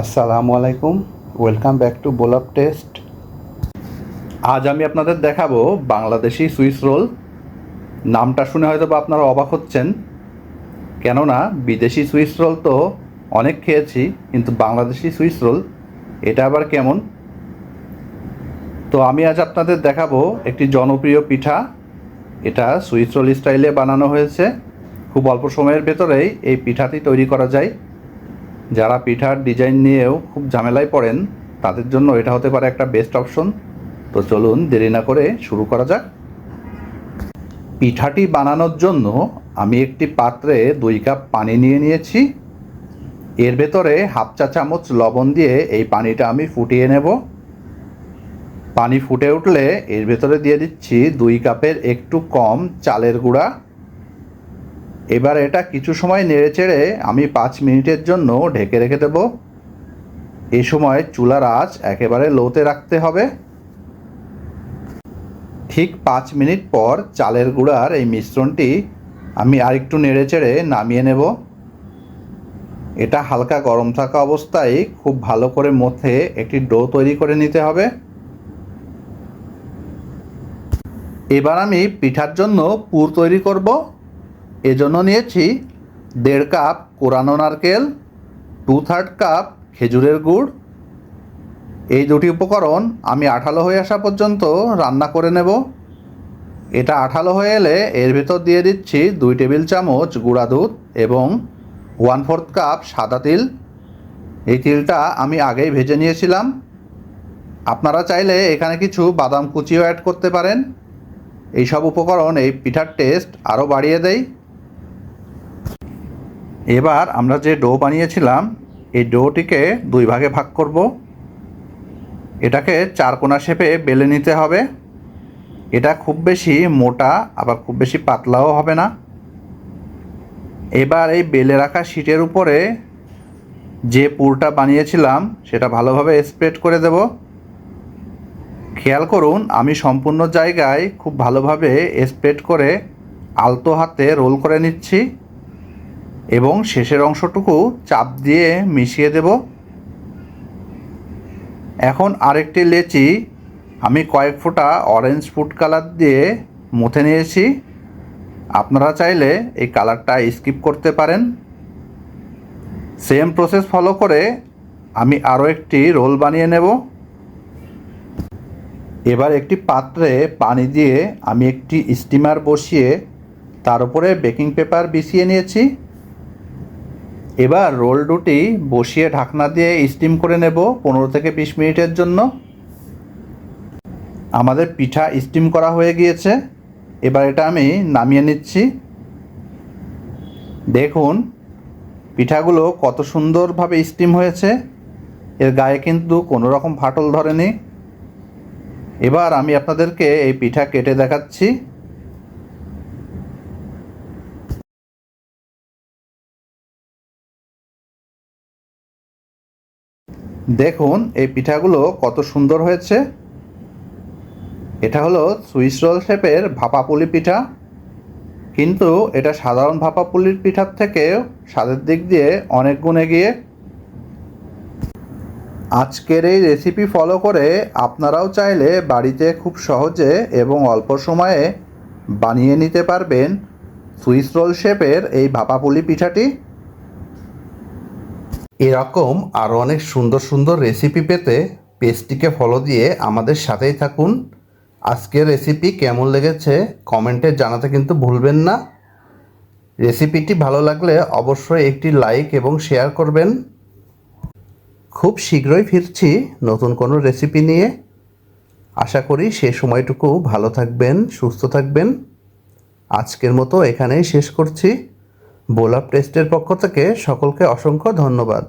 আসসালামু আলাইকুম। Welcome back to বোলাপ টেস্ট আজ আমি আপনাদের দেখাবো বাংলাদেশি সুইস রোল। নামটা শুনে হয়তো বা আপনারা অবাক হচ্ছেন। কেননা বিদেশি সুইস রোল তো অনেক খেয়েছি, কিন্তু বাংলাদেশি সুইস রোল, এটা আবার কেমন? তো আমি আজ আপনাদের দেখাবো একটি জনপ্রিয় পিঠা। এটা সুইস রোল স্টাইলে বানানো হয়েছে। খুব অল্প সময়ের ভেতরেই এই পিঠাটি তৈরি করা যায়। যারা পিঠার ডিজাইন নিয়েও খুব ঝামেলায় পড়েন, তাদের জন্য এটা হতে পারে একটা বেস্ট অপশন। তো চলুন দেরি না করে শুরু করা যাক। পিঠাটি বানানোর জন্য আমি একটি পাত্রে দুই কাপ পানি নিয়ে নিয়েছি। এর ভেতরে হাফ চা চামচ লবণ দিয়ে এই পানিটা আমি ফুটিয়ে নেব। পানি ফুটে উঠলে এর ভেতরে দিয়ে দিচ্ছি দুই কাপের একটু কম চালের গুঁড়া। এবার এটা কিছু সময় নেড়ে চেড়ে আমি পাঁচ মিনিটের জন্য ঢেকে রেখে দেব। এ সময় চুলার আঁচ একেবারে লোতে রাখতে হবে। ঠিক পাঁচ মিনিট পর চালের গুঁড়ার এই মিশ্রণটি আমি আরেকটু নেড়ে চেড়ে নামিয়ে নেব। এটা হালকা গরম থাকা অবস্থায় খুব ভালো করে মথে একটি ডো তৈরি করে নিতে হবে। এবার আমি পিঠার জন্য পুর তৈরি করব। এজন্য নিয়েছি দেড় কাপ কোরানো নারকেল টু থার্ড কাপ খেজুরের গুড়। এই দুটি উপকরণ আমি আঠালো হয়ে আসা পর্যন্ত রান্না করে নেব। এটা আঠালো হয়ে এলে এর ভেতর দিয়ে দিচ্ছি দুই টেবিল চামচ গুঁড়া দুধ এবং ওয়ান ফোর্থ কাপ সাদা তিল। এই তিলটা আমি আগেই ভেজে নিয়েছিলাম। আপনারা চাইলে এখানে কিছু বাদাম কুচিও অ্যাড করতে পারেন। এইসব উপকরণ এই পিঠার টেস্ট আরও বাড়িয়ে দেয়। এবার আমরা যে ডো বানিয়েছিলাম, এই ডোটিকে দুই ভাগে ভাগ করব। এটাকে চার কোনা শেপে বেলে নিতে হবে। এটা খুব বেশি মোটা, আবার খুব বেশি পাতলাও হবে না। এবার এই বেলে রাখা শিটের উপরে যে পুরটা বানিয়েছিলাম, সেটা ভালোভাবে স্প্রেড করে দেব। খেয়াল করুন, আমি সম্পূর্ণ জায়গায় খুব ভালোভাবে স্প্রেড করে আলতো হাতে রোল করে নিচ্ছি। এবং শেষের অংশটুকু চাপ দিয়ে মিশিয়ে দেব। এখন আরেকটি লেচি আমি কয়েক ফোঁটা অরেঞ্জ ফুড কালার দিয়ে মুথে নিয়েছি। আপনারা চাইলে এই কালারটা স্কিপ করতে পারেন। সেম প্রসেস ফলো করে আমি আরও একটি রোল বানিয়ে নেব। এবার একটি পাত্রে পানি দিয়ে আমি একটি স্টিমার বসিয়ে তার উপরে বেকিং পেপার বিছিয়ে নিয়েছি। এবার রোল দুটি বসিয়ে ঢাকনা দিয়ে স্টিম করে নেব পনেরো থেকে বিশ মিনিটের জন্য। আমাদের পিঠা স্টিম করা হয়ে গিয়েছে। এবার এটা আমি নামিয়ে নিচ্ছি। দেখুন, পিঠাগুলো কত সুন্দরভাবে স্টিম হয়েছে। এর গায়ে কিন্তু কোনো রকম ফাটল ধরেনি। এবার আমি আপনাদেরকে এই পিঠা কেটে দেখাচ্ছি। দেখুন, এই পিঠাগুলো কত সুন্দর হয়েছে। এটা হলো সুইস রোল শেপের ভাপাপুলি পিঠা। কিন্তু এটা সাধারণ ভাপাপুলির পিঠার থেকে স্বাদের দিক দিয়ে অনেক গুণ এগিয়ে। আজকের এই রেসিপি ফলো করে আপনারাও চাইলে বাড়িতে খুব সহজে এবং অল্প সময়ে বানিয়ে নিতে পারবেন সুইস রোল শেপের এই ভাপাপুলি পিঠাটি। এরকম আরও অনেক সুন্দর সুন্দর রেসিপি পেতে পেজটিকে ফলো দিয়ে আমাদের সাথেই থাকুন। আজকের রেসিপি কেমন লেগেছে কমেন্টে জানাতে কিন্তু ভুলবেন না। রেসিপিটি ভালো লাগলে অবশ্যই একটি লাইক এবং শেয়ার করবেন। খুব শীঘ্রই ফিরছি নতুন কোনো রেসিপি নিয়ে। আশা করি সে সময়টুকু ভালো থাকবেন, সুস্থ থাকবেন। আজকের মতো এখানেই শেষ করছি। বোলাপ টেস্টের পক্ষ থেকে সকলকে অসংখ্য ধন্যবাদ।